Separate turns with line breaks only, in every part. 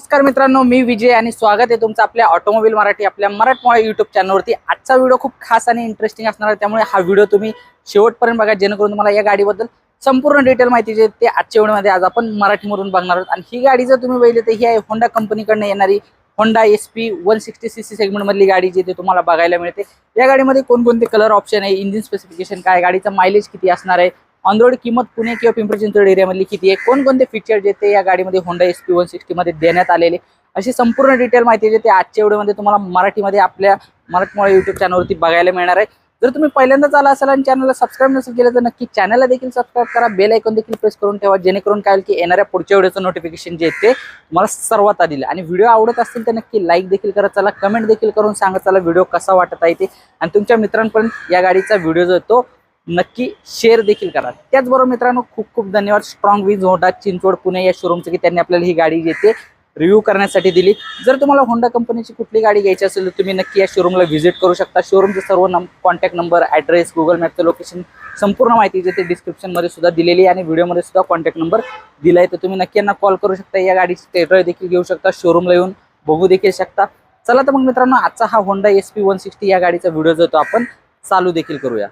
नमस्कार मित्रांनो मी विजय आणि स्वागत आहे तुमचं आपल्या ऑटोमोबाईल मराठी आपल्या मराठमोळा युट्यूब चॅनलवरती आजचा व्हिडिओ खूप खास आणि इंटरेस्टिंग असणार आहे त्यामुळे हा व्हिडिओ तुम्ही शेवटपर्यंत बघा जेणेकरून तुम्हाला या गाडीबद्दल संपूर्ण डिटेल माहिती जे ते आजच्या व्हिडिओमध्ये आज आपण मराठीमधून बघणार आहोत. आणि ही गाडी जर तुम्ही बघितली तर ही आहे होंडा कंपनीकडनं येणारी Honda S P one sixty C C सेगमेंटमधली गाडी जी ते तुम्हाला बघायला मिळते. या गाडीमध्ये कोणकोणते कलर ऑप्शन आहे इंजिन स्पेसिफिकेशन काय गाडीचं मायलेज किती असणार आहे ऑन रोड किंमत पुणे किंवा पिंपरी चिंचवड एरियामधली किती आहे? कोणकोणते फीचर जे ते या गाडीमध्ये होंडा एस पी वन सिक्स्टीमध्ये देण्यात आलेले? अशी संपूर्ण डिटेल माहिती जे ते आजच्या व्हिडिओमध्ये तुम्हाला मराठीमध्ये आपल्या मराठमोळा युट्यूब चॅनलवरती बघायला मिळणार आहे. जर तुम्ही पहिल्यांदाच आला असाल आणि चॅनलला सबस्क्राईब नसेल केलं तर नक्की चॅनलला देखील सबस्क्राईब करा. बेल ऐकून देखील प्रेस करून ठेवा जेणेकरून काय की येणाऱ्या पुढच्या व्हिडिओचं नोटिफिकेशन जे ते तुम्हाला सर्वात आधी आणि व्हिडिओ आवडत असतील तर नक्की लाईक देखील करा. चला कमेंट देखील करून सांगत चला व्हिडिओ कसा वाटत आहे ते. आणि तुमच्या मित्रांपर्यंत या गाडीचा व्हिडिओ जो येतो तो नक्की शेअर देखील करा. त्याचबरोबर मित्रांनो खूप खूप धन्यवाद. स्ट्रॉंग वीज होंडा चिंचवड पुणे या शोरूमचं की त्यांनी आपल्याला ही गाडी जी रिव्ह्यू करण्यासाठी दिली. जर तुम्हाला होंडा कंपनीची कुठली गाडी घ्यायची असेल तर तुम्ही नक्की या शोरूमला व्हिजिट करू शकता. शोरूमचे सर्व नम कॉन्टॅक्ट नंबर ॲड्रेस गुगल मॅपचं लोकेशन संपूर्ण माहिती जे ते डिस्क्रिप्शनमध्ये सुद्धा दिलेली आहे आणि व्हिडिओमध्ये सुद्धा कॉन्टॅक्ट नंबर दिला आहे तर तुम्ही नक्की यांना कॉल करू शकता. या गाडीची टेटर देखील घेऊ शकता. शोरूमला येऊन बघू देखील शकता. चला तर मग मित्रांनो आजचा हा Honda S P one sixty या गाडीचा व्हिडिओ जो तो आपण चालू देखील करूया.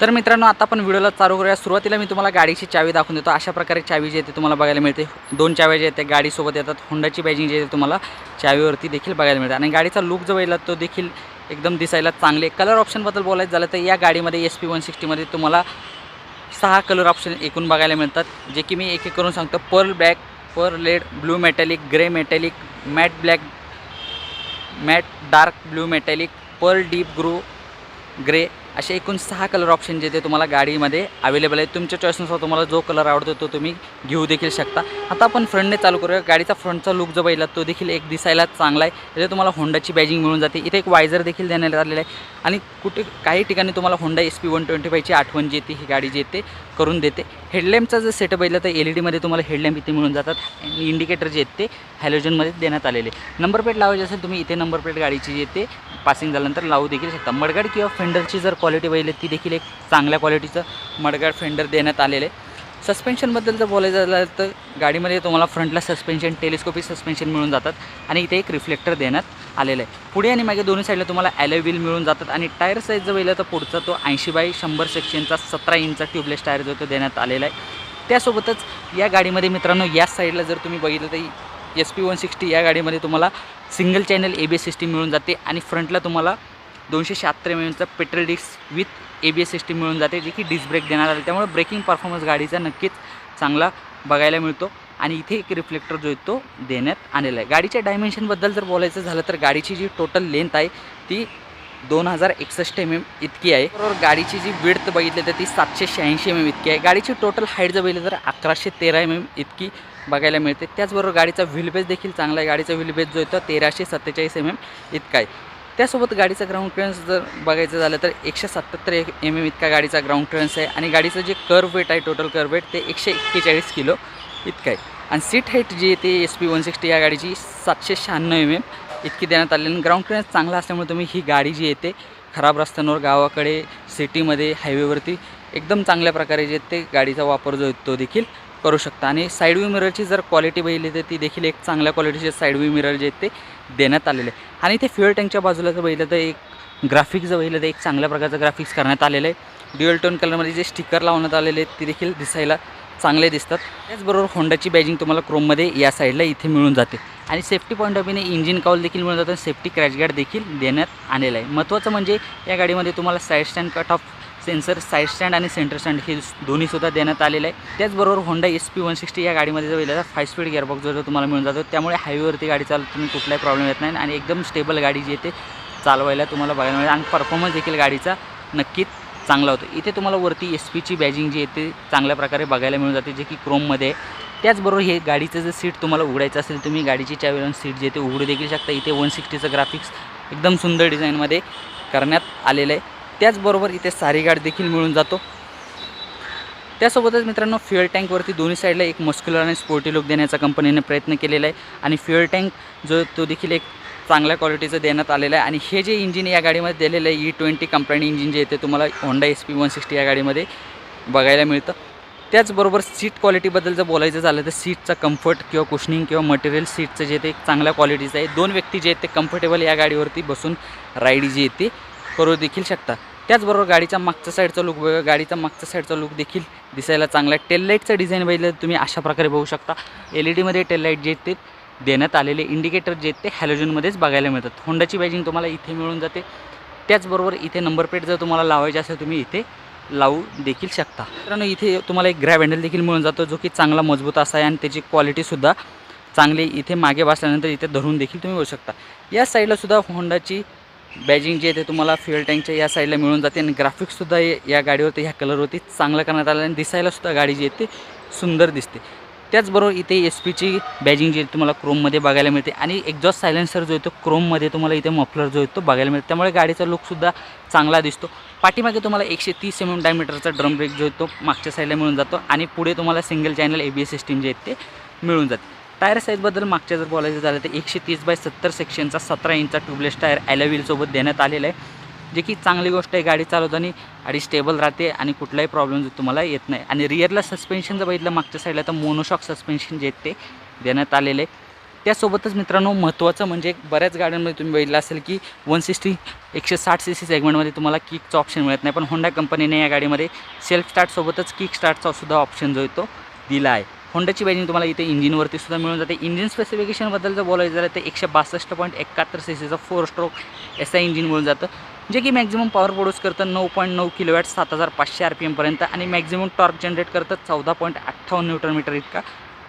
तर मित्रांनो आता आपण व्हिडिओला चालू करूया. सुरुवातीला मी तुम्हाला गाडीची चावी दाखवून देतो. अशा प्रकारे चावी जी आहे ती तुम्हाला बघायला मिळते. दोन चाव्या ज्या आहेत गाडीसोबत येतात. होंडाची बॅजिंग जी आहे तुम्हाला चावीवरती देखील बघायला मिळते. आणि गाडीचा लुक जो येईल तो देखील एकदम दिसायला चांगले कलर ऑप्शनबद्दल बोलायचं झालं तर या गाडीमध्ये एस पी वन सिक्स्टीमध्ये तुम्हाला सहा कलर ऑप्शन एकूण बघायला मिळतात. जे की मी एक एक करून सांगतो. Pearl black pearl lead blue metallic grey metallic matte black matte dark blue metallic pearl deep ground grey असे एकूण सहा कलर ऑप्शन जे ते तुम्हाला गाडीमध्ये अवेलेबल आहेत. तुमच्या चॉईसनुसार तुम्हाला जो कलर आवडतो तो तुम्ही घेऊ देखील शकता. आता आपण फ्रंटने चालू करूया. गाडीचा फ्रंटचा लुक जो पाहिला तो देखील एक दिसायला चांगला आहे. त्याच्यात तुम्हाला होंडाची बॅजिंग मिळून जाते. इथे एक वायझर देखील देण्यात आलेला आहे. आणि कुठे काही ठिकाणी तुम्हाला Honda S P one twenty फायची आठवण जी येते ही गाडी जी येते करून देते. हेडलॅम्पचा जर सेटअप बघितला तर एल ई डीमध्ये तुम्हाला हेडलॅम्प इथे मिळून जातात. आणि इंडिकेटर जे आहेत ते हॅलोजनमध्ये देण्यात आलेले नंबर प्लेट लावायची असेल तुम्ही इथे नंबर प्लेट गाडीची जी येते पासिंग झाल्यानंतर लावू देखील शकता. मडगाड किंवा फेंडरची जर क्वालिटी पाहिली ती देखील एक चांगल्या क्वालिटीचं मडगाड फेंडर देण्यात आलेलं आहे. सस्पेन्शनबद्दल जर बोलायचं झालं तर गाडीमध्ये तुम्हाला फ्रंटला सस्पेन्शन टेलिस्कोपिक सस्पेन्शन मिळून जातात आणि इथे एक रिफ्लेक्टर देण्यात आलेलं आहे. पुढे आणि मागे दोन्ही साईडला तुम्हाला ॲलोय व्हील मिळून जातात आणि टायर साईज जर पाहिलं तर पुढचा तो ऐंशी बाय शंभर सेक्शनचा सतरा इंचचा ट्यूबलेस टायर जो तो देण्यात आलेला आहे. त्यासोबतच या गाडीमध्ये मित्रांनो या साईडला जर तुम्ही बघितलं तर एस पी वन सिक्स्टी या गाडीमध्ये तुम्हाला single channel A B system मिळून जाते आणि फ्रंटला तुम्हाला दोनशे शहात्तर M एमचा petrol disc with A B S system मिळून जाते जे की डिस्क ब्रेक देणार आले त्यामुळे ब्रेकिंग परफॉर्मन्स गाडीचा नक्कीच चांगला बघायला मिळतो. आणि इथे एक रिफ्लेक्टर जो आहे तो देण्यात आलेला आहे. गाडीच्या डायमेन्शनबद्दल जर बोलायचं झालं तर गाडीची जी टोटल लेंथ आहे ती दोन हजार एकसष्ट एम एम इतकी आहे. बरोबर गाडीची जी विड्थ बघितली तर ती सातशे शहाऐंशी एम एम इतकी आहे. गाडीची टोटल हाईट जर बघितली तर अकराशे तेरा एम एम इतकी बघायला मिळते. त्याचबरोबर गाडीचा व्हील बेस देखील चांगला आहे. गाडीचा व्हील बेस जो आहे तेराशे सत्तेचाळीस एम एम इतका आहे. त्यासोबत गाडीचा ग्राउंड क्लिअरन्स जर बघायचं झालं तर एकशे सत्याहत्तर एम एम इतका गाडीचा ग्राउंड क्लिअरन्स आहे. आणि गाडीचं जे कर्व वेट आहे टोटल कर्व वेट ते एकशे एक्केचाळीस किलो इतकं आहे. आणि सीट हाईट जी आहे ते एस पी वन सिक्स्टी या गाडीची सातशे शहाण्णव एम एम इतकी देण्यात आलेली आणि ग्राउंड क्लिअरन्स चांगला असल्यामुळे तुम्ही ही गाडी जी येते खराब रस्त्यांवर गावाकडे सिटीमध्ये हायवेवरती एकदम चांगल्या प्रकारे जे ते गाडीचा वापर जो आहे तो देखील करू शकता. आणि साईड व्ह्यू मिररची जर क्वालिटी बघितली तर ती देखील एक चांगल्या क्वालिटीचे साईड व्यू मिरर जे ते देण्यात आलेले आहे. आणि इथे फ्युअल टँकच्या बाजूला जर बघितलं तर एक ग्राफिक्स जर बघितलं तर एक चांगल्या प्रकारचं ग्राफिक्स करण्यात आलेलं आहे. ड्युअल टोन कलरमध्ये जे स्टिकर लावण्यात आलेले आहेत ते देखील दिसायला चांगले दिसतात. त्याचबरोबर होंडाची बॅजिंग तुम्हाला क्रोममध्ये या साईडला इथे मिळून जाते. आणि सेफ्टी पॉईंट ऑफ व्ह्यूने इंजिन काउल देखील मिळून जातं सेफ्टी क्रॅश गार्ड देखील देण्यात आलेलं आहे. महत्त्वाचं म्हणजे या गाडीमध्ये तुम्हाला side stand cut off sensor side stand आणि सेंटर स्टँड हे दोन्हीसुद्धा देण्यात आलेलं आहे. त्याचबरोबर Honda S P one sixty या गाडीमध्ये जर तर फाय स्पीड गिअरबॉक्स जो तुम्हाला मिळून जातो त्यामुळे हायवेवरती गाडी चालत तुम्ही कुठलाही प्रॉब्लेम येत नाही आणि एकदम स्टेबल गाडी जी आहे ते चालवायला तुम्हाला बघायला मिळेल आणि परफॉर्मन्स देखील गाडीचा नक्कीच चांगला होतो. इथे तुम्हाला वरती एस पीची बॅजिंग जी आहे ते चांगल्या प्रकारे बघायला मिळून जाते जे की क्रोममध्ये त्याचबरोबर हे गाडीचं जर सीट तुम्हाला उघडायचं असेल तुम्ही गाडीची चावी सीट जे ते उघडू देखील शकता. इथे वन सिक्स्टीचं ग्राफिक्स एकदम सुंदर डिझाईनमध्ये करण्यात आलेलं आहे. त्याचबरोबर इथे सारी देखील मिळून जातो. त्यासोबतच मित्रांनो फ्युअल टँकवरती दोन्ही साईडला एक मस्क्युलर आणि स्पोर्टी लुक देण्याचा कंपनीने प्रयत्न केलेला आहे. आणि फ्युअल टँक जो तो देखील एक चांगल्या क्वालिटीचं देण्यात आलेलं आहे. आणि हे जे इंजिन या गाडीमध्ये दिलेलं आहे ई ट्वेंटी कंपनी इंजिन जे येते तुम्हाला Honda S P one sixty या गाडीमध्ये बघायला मिळतं. त्याचबरोबर सीट क्वालिटीबद्दल जर बोलायचं झालं तर सीटचा कम्फर्ट किंवा कुशनिंग किंवा मटेरियल सीटचं जे ते चांगल्या क्वालिटीचं आहे. दोन व्यक्ती जे आहेत ते कम्फर्टेबल या गाडीवरती बसून राईड जी येते करू देखील शकता. त्याचबरोबर गाडीच्या मागच्या साईडचा लुक बघा. गाडीचा मागच्या साईडचा लुक देखील दिसायला चांगला आहे. टेल लाईटचं डिझाईन बघितलं तुम्ही अशा प्रकारे बघू शकता. एल ई डीमध्ये टेल लाइट जे आहेत ते देण्यात आलेले इंडिकेटर जे आहेत ते हॅलोजनमध्येच बघायला मिळतात. होंडाची बॅजिंग तुम्हाला इथे मिळून जाते. त्याचबरोबर इथे नंबर प्लेट जर तुम्हाला लावायची असेल तुम्ही इथे लावू देखील शकता. मित्रांनो इथे तुम्हाला एक ग्रॅब हँडल देखील मिळून जातो जो की चांगला मजबूत असा आहे आणि त्याची क्वालिटीसुद्धा चांगली इथे मागे बसल्यानंतर इथे धरून देखील तुम्ही बघू शकता. या साईडलासुद्धा होंडाची बॅजिंग जे आहे ते तुम्हाला फ्युअल टँकच्या या साईडला मिळून जाते आणि ग्राफिक्ससुद्धा या गाडीवरती ह्या कलरवरती चांगलं करण्यात आलं आणि दिसायलासुद्धा गाडी जी आहे ते सुंदर दिसते. त्याचबरोबर इथे एस पीची बॅजिंग जी आहे तुम्हाला क्रोममध्ये बघायला मिळते आणि एक्झॉस्ट सायलेन्सर जो आहे तो क्रोममध्ये तुम्हाला इथे मफलर जो आहे तो बघायला मिळतो. त्यामुळे गाडीचा लुकसुद्धा चांगला दिसतो. पाठीमागे तुम्हाला एकशे तीस एम एम डायमीटरचा ड्रम ब्रेक जो आहे तो मागच्या साईडला मिळून जातो आणि पुढे तुम्हाला single channel A B S system जे आहेत ते मिळून जाते. टायर साईजबद्दल मागच्या जर बोलायचं झालं तर एकशे तीस बाय सत्तर सेक्शनचा सतरा इंचचा ट्यूबलेस टायर ॲलोव्हीलसोबत देण्यात आलेला आहे जे की चांगली गोष्ट आहे गाडी चालवताना गाडी स्टेबल राहते आणि कुठलाही प्रॉब्लेम तुम्हाला येत नाही. आणि रिअरला सस्पेन्शन जर बघितलं मागच्या साईडला तर मोनोशॉक सस्पेन्शन जे ते देण्यात आलेलं आहे. त्यासोबतच मित्रांनो महत्त्वाचं म्हणजे बऱ्याच गाड्यांमध्ये तुम्ही बघितलं असेल की वन सिक्स्टी एकशे साठ सी सी सेगमेंटमध्ये तुम्हाला किकचं ऑप्शन मिळत नाही. पण होंडा कंपनीने या गाडीमध्ये सेल्फ स्टार्टसोबतच किक स्टार्टचा सुद्धा ऑप्शन जो आहे तो दिला आहे. होंडाची बॅजिंग तुम्हाला इथे इंजिनवरती सुद्धा मिळून जाते. इंजिन स्पेसिफिकेशनबद्दल जर बोलायचं झालं तर एकशे बासष्ट पॉईंट एकाहत्तर सी सीचं four stroke S I engine मिळून जातं जे की मॅक्झिमम पॉवर प्रोड्यूस करतं नऊ पॉईंट नऊ किलोवॅट सात हजार पाचशे आर पी एमपर्यंत आणि मॅक्झिमम टॉर्क जनरेट करतं चौदा पॉईंट अठ्ठावन्न न्यूटन मीटर इतका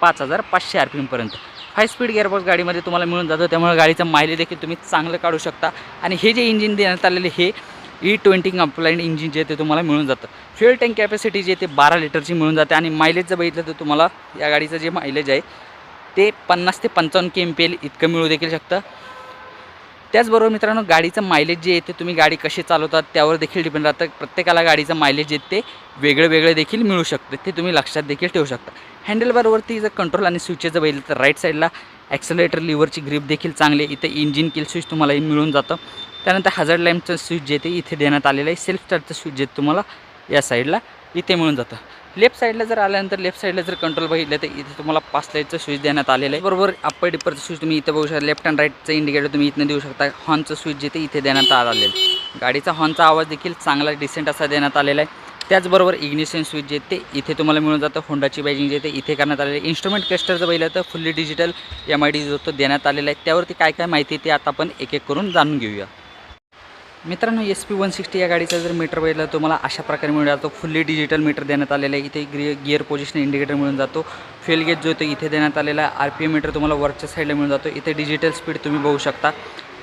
पाच हजार पाचशे आर पी एमपर्यंत हाय स्पीड गिअरबॉक्स गाडीमध्ये तुम्हाला मिळून जातं त्यामुळे गाडीचं मायलेज देखील तुम्ही चांगलं काढू शकता. आणि हे जे इंजिन देण्यात आलेले हे ई ट्वेंटी कंप्लाइंट इंजिन जे ते तुम्हाला मिळून जातं. फ्युअल टँक कॅपॅसिटी जे आहे ते बारा लिटरची मिळून जाते आणि मायलेज जर बघितलं तर तुम्हाला या गाडीचं जे मायलेज आहे ते पन्नास ते पंचावन्न के एम पी एल इतकं मिळू देखील शकतं. त्याचबरोबर मित्रांनो गाडीचं मायलेज जे आहे ते तुम्ही गाडी कशी चालवतात त्यावर देखील डिपेंड राहतं. प्रत्येकाला गाडीचं मायलेज जे ते वेगळं वेगळं देखील मिळू शकतं. ते तुम्ही लक्षात देखील ठेवू शकता. हँडलबारवरती जर कंट्रोल आणि स्विचेस जर बघितलं तर राईट साईडला ॲक्सलेटर लिव्हरची ग्रीप देखील चांगली आहे. इथे इंजिन किल स्विच तुम्हालाही मिळून जातं. त्यानंतर हजार लॅम्पचं स्विच जे आहे ते इथे देण्यात आलेलं आहे. सेल्फ स्टार्टचं स्विच जे तुम्हाला या साईडला इथे मिळून जातं. लेफ्ट साईडला जर आल्यानंतर लेफ्ट साईडला जर कंट्रोल बघितलं तर इथे तुम्हाला पाच लाईटचं स्विच देण्यात आलेलं आहे. बरोबर अप्पर डिपरचं स्विच तुम्ही इथे बघू शकता. लेफ्ट अँड राईटचं इंडिकेटर तुम्ही इथनं देऊ शकता. हॉर्नचं स्विच जे ते इथे देण्यात आलेलं आहे. गाडीचा हॉर्नचा आवाज देखील चांगला डिसेंट असा देण्यात आलेला आहे. त्याचबरोबर इग्निशन स्विच जे ते इथे तुम्हाला मिळून जातं. होंडाची बॅजिंग जे ते इथे करण्यात आलेलं आहे. इन्स्ट्रुमेंट क्लस्टर जर तर fully digital M I D जो तो देण्यात आलेला आहे. त्यावरती काय काय माहिती ते आता आपण एक एक करून जाणून घेऊया. मित्रांनो एस पी वन सिक्स्टी या गाडीचा जर मीटर बघितलं तर तुम्हाला अशा प्रकारे मिळून जातो. फुल्ली डिजिटल मीटर देण्यात आलेलं आहे. इथे ग्रि गिअर पोझिशन इंडिकेटर मिळून जातो. फेल गेज जो तो इथे देण्यात आलेला आहे. आर पी एम मीटर तुम्हाला वरच्या साईडला मिळून जातो. इथे डिजिटल स्पीड तुम्ही बघू शकता.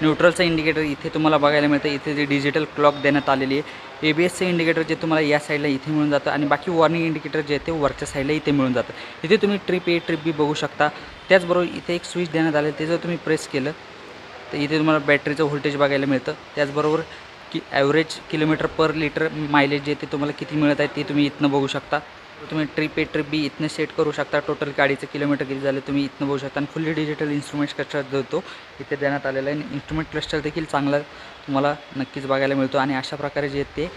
न्यूट्रलचं इंडिकेटर इथे तुम्हाला बघायला मिळतं. इथे जे डिजिटल क्लॉक देण्यात आलेली आहे. ए बी एसचं इंडिकेटर जे तुम्हाला या साईडला इथे मिळून जातं. आणि बाकी वॉर्निंग इंडिकेटर जे आहे ते वरच्या साईडला इथे मिळून जातं. इथे तुम्ही ट्रिप ए ट्रिप बी बघू शकता. त्याचबरोबर इथे एक स्विच देण्यात आले ते जर तुम्ही प्रेस केलं तर इथे तुम्हाला बॅटरीचं व्होल्टेज बघायला मिळतं. त्याचबरोबर की average kilometre per litre mileage जे ते तुम्हाला किती मिळत आहे ते तुम्ही इथनं बघू शकता. तुम्ही ट्रिप ए ट्रिप बी इथनं सेट करू शकता. टोटल गाडीचं किलोमीटर किती झालं तुम्ही इथनं बघू शकता. आणि फुल्ली डिजिटल इन्स्ट्रुमेंट क्लस्टर देतो इथे देण्यात आलेला आहे. इन्स्ट्रुमेंट क्लस्टर देखील चांगला तुम्हाला नक्कीच बघायला मिळतो. आणि अशा प्रकारे जे ते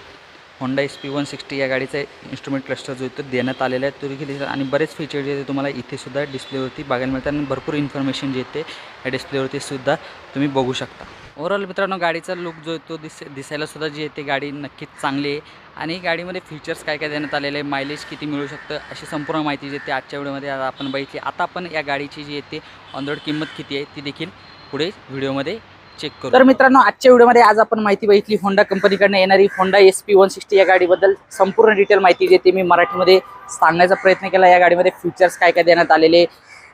Honda S P one sixty या गाडीचा इन्स्ट्रुमेंट क्लस्टर जो आहे तो देण्यात आलेला आहे तो देखील आणि बरेच फीचर जे आहे तुम्हाला इथेसुद्धा डिस्प्लेवरती बघायला मिळतात आणि भरपूर इन्फॉर्मेशन जे येते ते या डिस्प्लेवरती सुद्धा तुम्ही बघू शकता. ओव्हरऑल मित्रांनो गाडीचा लुक जो येतो तो दिस दिसायलासुद्धा जी आहे गाडी नक्कीच चांगली आहे. आणि गाडीमध्ये फीचर्स काय काय देण्यात आलेले आहे मायलेज किती मिळू शकतं अशी संपूर्ण माहिती जी आहे ते आजच्या व्हिडिओमध्ये आता आपण बघितली. आता आपण या गाडीची जी आहे ते ऑन रोड किंमत किती आहे ती देखील पुढे व्हिडिओमध्ये चेक करू. तर मित्रांनो आजच्या व्हिडिओमध्ये आज आपण माहिती बघितली होंडा कंपनीकडनं येणारी Honda S P one sixty या गाडीबद्दल संपूर्ण डिटेल माहिती देते. मी मराठीमध्ये सांगण्याचा प्रयत्न केला या गाडीमध्ये फीचर्स काय काय देण्यात आलेले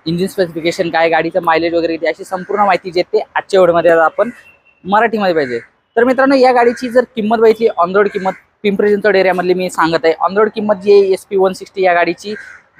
इंजिन स्पेसिफिकेशन काय गाडीचं मायलेज वगैरे किती अशी संपूर्ण माहिती जे ते आजच्या व्हिडिओमध्ये आज आपण मराठीमध्ये पाहिजे. तर मित्रांनो या गाडीची जर किंमत बघितली ऑन रोड किंमत पिंपरी चिंचवड एरियामधली मी सांगत आहे. ऑन रोड किंमत जी आहे एस पी वन सिक्स्टी या गाडीची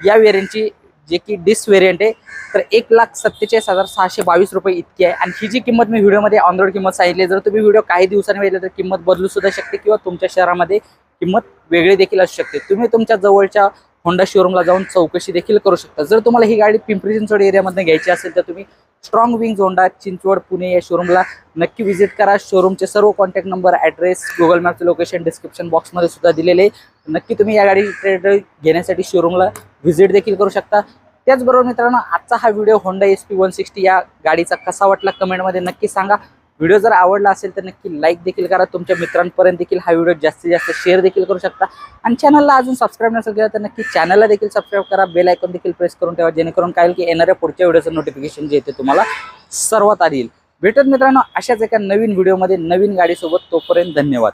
या वेरियंटची जे की डिस व्हेरियंट आहे तर एक लाख सत्तेचाळीस हजार सहाशे बावीस रुपये इतकी आहे. आणि ही जी किंमत मी व्हिडिओमध्ये ऑन रोड किंमत सांगितली जर तुम्ही व्हिडिओ काही दिवसांनी बघितलं तर किंमत बदलू सुद्धा शकते किंवा तुमच्या शहरामध्ये किंमत वेगळी देखील असू शकते. तुम्ही तुमच्या जवळच्या होंडा शोरूमला जाऊन चौकशी देखील करू शकता. जर तुम्हाला ही गाडी पिंपरी चिंचवड एरियामधून घ्यायची असेल तर तुम्ही
strong wing Honda Chinchwad Pune या शोरूमला नक्की व्हिजिट करा. शोरूमचे सर्व कॉन्टॅक्ट नंबर ॲड्रेस गुगल मॅपचं लोकेशन डिस्क्रिप्शन बॉक्समध्ये सुद्धा दिलेले आहे. नक्की तुम्ही या गाडी ट्रेड घेण्यासाठी शोरूमला व्हिजिट देखील करू शकता. त्याचबरोबर मित्रांनो आजचा हा video Honda S P one sixty या गाडीचा कसा वाटला कमेंटमध्ये नक्की सांगा. व्हिडिओ जर आवडला असेल तर नक्की लाईक देखील करा. तुमच्या मित्रांपर्यंत देखील हा व्हिडिओ जास्तीत जास्त शेअर देखील करू शकता. आणि चॅनलला अजून सबस्क्राईब नसेल केलं तर नक्की चॅनलला देखील सबस्क्राईब करा. बेल आयकॉन देखील प्रेस करून ठेवा जेणेकरून काय होईल की येणाऱ्या पुढच्या व्हिडिओचं नोटिफिकेशन जे येते तुम्हाला सर्वात आधी येईल. भेटत मित्रांनो अशाच एका नवीन व्हिडिओमध्ये नवीन गाडीसोबत तोपर्यंत धन्यवाद.